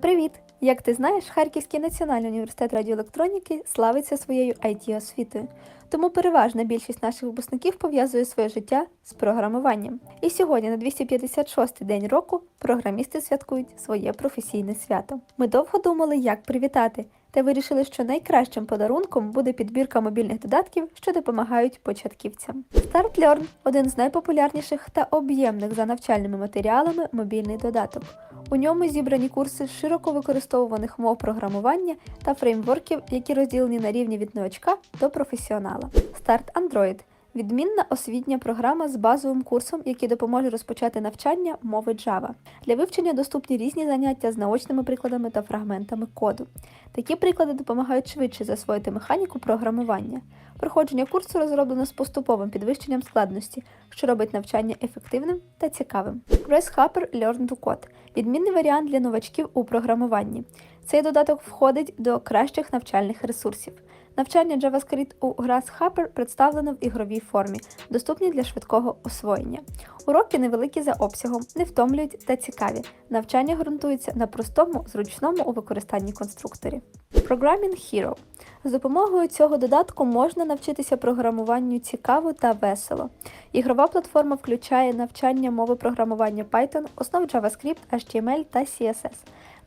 Привіт! Як ти знаєш, Харківський національний університет радіоелектроніки славиться своєю it освітою тому переважна більшість наших випускників пов'язує своє життя з програмуванням. І сьогодні, на 256-й день року, програмісти святкують своє професійне свято. Ми довго думали, як привітати, та вирішили, що найкращим подарунком буде підбірка мобільних додатків, що допомагають початківцям. StartLearn – один з найпопулярніших та об'ємних за навчальними матеріалами мобільний додаток. У ньому зібрані курси широко використовуваних мов програмування та фреймворків, які розділені на рівні від новачка до професіонала. Старт Android відмінна освітня програма з базовим курсом, який допоможе розпочати навчання мови Java. Для вивчення доступні різні заняття з наочними прикладами та фрагментами коду. Такі приклади допомагають швидше засвоїти механіку програмування. Проходження курсу розроблено з поступовим підвищенням складності, що робить навчання ефективним та цікавим. Grasshopper Learn to Code відмінний варіант для новачків у програмуванні. Цей додаток входить до кращих навчальних ресурсів. Навчання JavaScript у Grasshopper представлено в ігровій формі, доступні для швидкого освоєння. Уроки невеликі за обсягом, не втомлюють та цікаві. Навчання ґрунтується на простому, зручному у використанні конструкторі. Programming Hero з допомогою цього додатку можна навчитися програмуванню цікаво та весело. Ігрова платформа включає навчання мови програмування Python, основ JavaScript, HTML та CSS.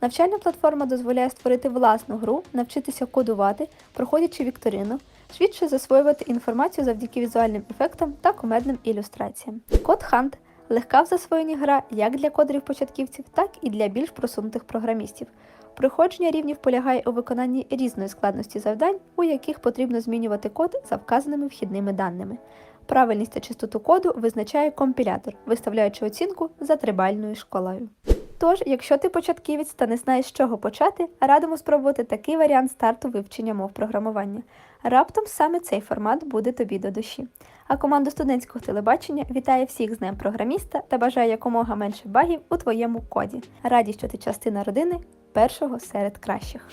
Навчальна платформа дозволяє створити власну гру, навчитися кодувати, проходячи вікторину, швидше засвоювати інформацію завдяки візуальним ефектам та кумедним ілюстраціям. CodeHunt – легка в засвоєнні гра як для кодрів-початківців, так і для більш просунутих програмістів. Проходження рівнів полягає у виконанні різної складності завдань, у яких потрібно змінювати код за вказаними вхідними даними. Правильність та чистоту коду визначає компілятор, виставляючи оцінку за трибальною шкалою. Тож, якщо ти початківець та не знаєш з чого почати, радимо спробувати такий варіант старту вивчення мов програмування. Раптом саме цей формат буде тобі до душі. А команда студентського телебачення вітає всіх з Днем програміста та бажає якомога менше багів у твоєму коді. Раді, що ти частина родини першого серед кращих.